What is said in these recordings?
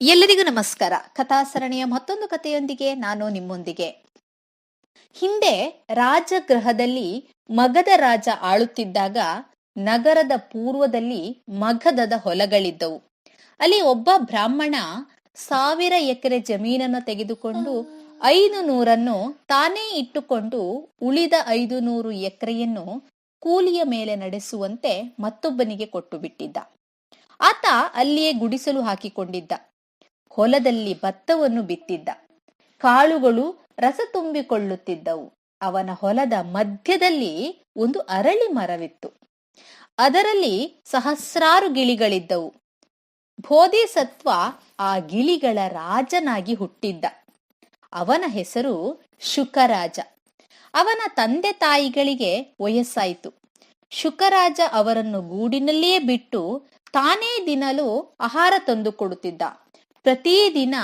ಎಲ್ಲರಿಗೂ ನಮಸ್ಕಾರ. ಕಥಾಸರಣಿಯ ಮತ್ತೊಂದು ಕಥೆಯೊಂದಿಗೆ ನಾನು ನಿಮ್ಮೊಂದಿಗೆ. ಹಿಂದೆ ರಾಜಗೃಹದಲ್ಲಿ ಮಗದ ರಾಜ ಆಳುತ್ತಿದ್ದಾಗ ನಗರದ ಪೂರ್ವದಲ್ಲಿ ಮಗಧದ ಹೊಲಗಳಿದ್ದವು. ಅಲ್ಲಿ ಒಬ್ಬ ಬ್ರಾಹ್ಮಣ ಸಾವಿರ ಎಕರೆ ಜಮೀನನ್ನು ತೆಗೆದುಕೊಂಡು ಐದು ನೂರನ್ನು ತಾನೇ ಇಟ್ಟುಕೊಂಡು ಉಳಿದ ಐದು ನೂರು ಎಕರೆಯನ್ನು ಕೂಲಿಯ ಮೇಲೆ ನಡೆಸುವಂತೆ ಮತ್ತೊಬ್ಬನಿಗೆ ಕೊಟ್ಟು ಬಿಟ್ಟಿದ್ದ. ಆತ ಅಲ್ಲಿಯೇ ಗುಡಿಸಲು ಹಾಕಿಕೊಂಡಿದ್ದ. ಹೊಲದಲ್ಲಿ ಭತ್ತವನ್ನು ಬಿತ್ತಿದ್ದ. ಕಾಳುಗಳು ರಸ ತುಂಬಿಕೊಳ್ಳುತ್ತಿದ್ದವು. ಅವನ ಹೊಲದ ಮಧ್ಯದಲ್ಲಿ ಒಂದು ಅರಳಿ ಮರವಿತ್ತು. ಅದರಲ್ಲಿ ಸಹಸ್ರಾರು ಗಿಳಿಗಳಿದ್ದವು. ಬೋಧಿಸತ್ವ ಆ ಗಿಳಿಗಳ ರಾಜನಾಗಿ ಹುಟ್ಟಿದ್ದ. ಅವನ ಹೆಸರು ಶುಕರಾಜ. ಅವನ ತಂದೆ ತಾಯಿಗಳಿಗೆ ವಯಸ್ಸಾಯಿತು. ಶುಕರಾಜ ಅವರನ್ನು ಗೂಡಿನಲ್ಲಿಯೇ ಬಿಟ್ಟು ತಾನೇ ದಿನಲೂ ಆಹಾರ ತಂದು ಕೊಡುತ್ತಿದ್ದ. ಪ್ರತಿದಿನ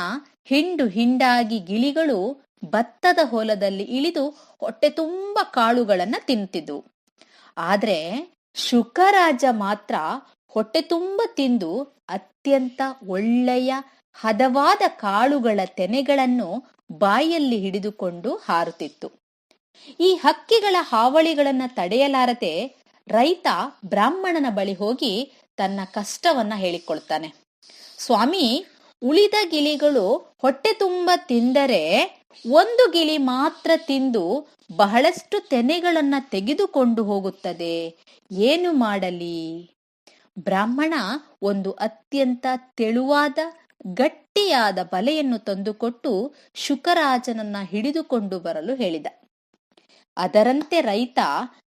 ಹಿಂಡು ಹಿಂಡಾಗಿ ಗಿಳಿಗಳು ಭತ್ತದ ಹೊಲದಲ್ಲಿ ಇಳಿದು ಹೊಟ್ಟೆ ತುಂಬ ಕಾಳುಗಳನ್ನ ತಿಂತಿದ್ವು. ಆದ್ರೆ ಶುಕರಾಜ ಮಾತ್ರ ಹೊಟ್ಟೆ ತುಂಬ ತಿಂದು ಅತ್ಯಂತ ಒಳ್ಳೆಯ ಹದವಾದ ಕಾಳುಗಳ ತೆನೆಗಳನ್ನು ಬಾಯಲ್ಲಿ ಹಿಡಿದುಕೊಂಡು ಹಾರುತ್ತಿತ್ತು. ಈ ಹಕ್ಕಿಗಳ ಹಾವಳಿಗಳನ್ನ ತಡೆಯಲಾರದೆ ರೈತ ಬ್ರಾಹ್ಮಣನ ಬಳಿ ಹೋಗಿ ತನ್ನ ಕಷ್ಟವನ್ನ ಹೇಳಿಕೊಳ್ತಾನೆ. ಸ್ವಾಮಿ, ಉಳಿದ ಗಿಳಿಗಳು ಹೊಟ್ಟೆ ತುಂಬ ತಿಂದರೆ ಒಂದು ಗಿಳಿ ಮಾತ್ರ ತಿಂದು ಬಹಳಷ್ಟು ತೆನೆಗಳನ್ನ ತೆಗೆದುಕೊಂಡು ಹೋಗುತ್ತದೆ. ಏನು ಮಾಡಲಿ? ಬ್ರಾಹ್ಮಣ ಒಂದು ಅತ್ಯಂತ ತೆಳುವಾದ, ಗಟ್ಟಿಯಾದ ಬಲೆಯನ್ನು ತಂದುಕೊಟ್ಟು ಶುಕರಾಜನನ್ನ ಹಿಡಿದುಕೊಂಡು ಬರಲು ಹೇಳಿದ. ಅದರಂತೆ ರೈತ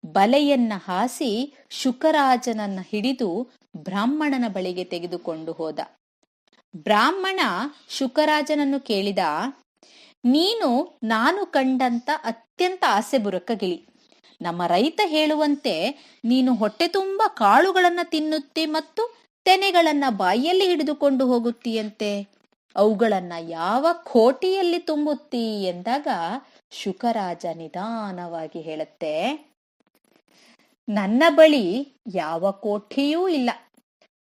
ಬಲೆಯನ್ನ ಹಾಸಿ ಶುಕರಾಜನನ್ನ ಹಿಡಿದು ಬ್ರಾಹ್ಮಣನ ಬಳಿಗೆ ತೆಗೆದುಕೊಂಡು ಹೋದ. ಬ್ರಾಹ್ಮಣ ಶುಕರಾಜನನ್ನು ಕೇಳಿದ, ನೀನು, ನಾನು ಕಂಡಂತ ಅತ್ಯಂತ ಆಸೆ ಬುರಕ ಗಿಳಿ. ನಮ್ಮ ರೈತ ಹೇಳುವಂತೆ ನೀನು ಹೊಟ್ಟೆ ತುಂಬ ಕಾಳುಗಳನ್ನ ತಿನ್ನುತ್ತಿ ಮತ್ತು ತೆನೆಗಳನ್ನ ಬಾಯಿಯಲ್ಲಿ ಹಿಡಿದುಕೊಂಡು ಹೋಗುತ್ತೀಯಂತೆ. ಅವುಗಳನ್ನ ಯಾವ ಕೋಟಿಯಲ್ಲಿ ತುಂಬುತ್ತಿ ಎಂದಾಗ ಶುಕರಾಜ ನಿಧಾನವಾಗಿ ಹೇಳುತ್ತೆ, ನನ್ನ ಬಳಿ ಯಾವ ಕೋಠಿಯೂ ಇಲ್ಲ.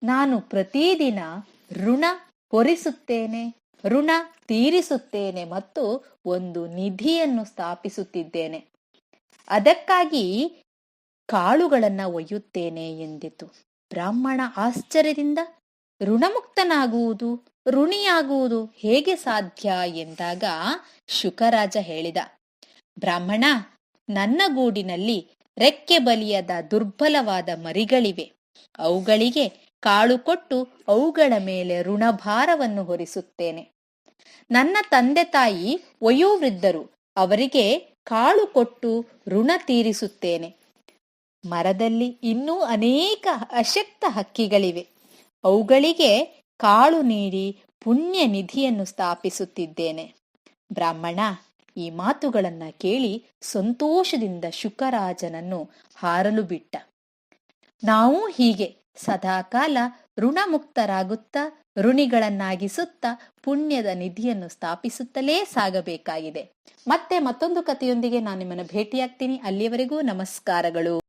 ನಾನು ಪ್ರತಿದಿನ ಋಣ ಹೊರಿಸುತ್ತೇನೆ, ಋಣ ತೀರಿಸುತ್ತೇನೆ ಮತ್ತು ಒಂದು ನಿಧಿಯನ್ನು ಸ್ಥಾಪಿಸುತ್ತಿದ್ದೇನೆ. ಅದಕ್ಕಾಗಿ ಕಾಳುಗಳನ್ನ ಒಯ್ಯುತ್ತೇನೆ ಎಂದಿತು. ಬ್ರಾಹ್ಮಣ ಆಶ್ಚರ್ಯದಿಂದ ಋಣಮುಕ್ತನಾಗುವುದು ಋಣಿಯಾಗುವುದು ಹೇಗೆ ಸಾಧ್ಯ ಎಂದಾಗ ಶುಕರಾಜ ಹೇಳಿದ, ಬ್ರಾಹ್ಮಣ, ನನ್ನ ಗೂಡಿನಲ್ಲಿ ರೆಕ್ಕೆ ಬಲಿಯದ ದುರ್ಬಲವಾದ ಮರಿಗಳಿವೆ. ಅವುಗಳಿಗೆ ಕಾಳು ಕೊಟ್ಟು ಅವುಗಳ ಮೇಲೆ ಋಣಭಾರವನ್ನು ಹೊರಿಸುತ್ತೇನೆ. ನನ್ನ ತಂದೆ ತಾಯಿ ವಯೋವೃದ್ಧರು ಅವರಿಗೆ ಕಾಳು ಕೊಟ್ಟು ಋಣ ತೀರಿಸುತ್ತೇನೆ. ಮರದಲ್ಲಿ ಇನ್ನೂ ಅನೇಕ ಅಶಕ್ತ ಹಕ್ಕಿಗಳಿವೆ. ಅವುಗಳಿಗೆ ಕಾಳು ನೀಡಿ ಪುಣ್ಯ ನಿಧಿಯನ್ನು ಸ್ಥಾಪಿಸುತ್ತಿದ್ದೇನೆ. ಬ್ರಾಹ್ಮಣ, ಈ ಮಾತುಗಳನ್ನ ಕೇಳಿ ಸಂತೋಷದಿಂದ ಶುಕರಾಜನನ್ನು ಹಾರಲು ಬಿಟ್ಟ. ನಾವು ಹೀಗೆ ಸದಾಕಾಲ ಋಣಮುಕ್ತರಾಗುತ್ತಾ, ಋಣಿಗಳನ್ನಾಗಿಸುತ್ತಾ ಪುಣ್ಯದ ನಿಧಿಯನ್ನು ಸ್ಥಾಪಿಸುತ್ತಲೇ ಸಾಗಬೇಕಾಗಿದೆ. ಮತ್ತೆ ಮತ್ತೊಂದು ಕಥೆಯೊಂದಿಗೆ ನಾನು ನಿಮ್ಮನ್ನು ಭೇಟಿಯಾಗ್ತೀನಿ. ಅಲ್ಲಿಯವರೆಗೂ ನಮಸ್ಕಾರಗಳು.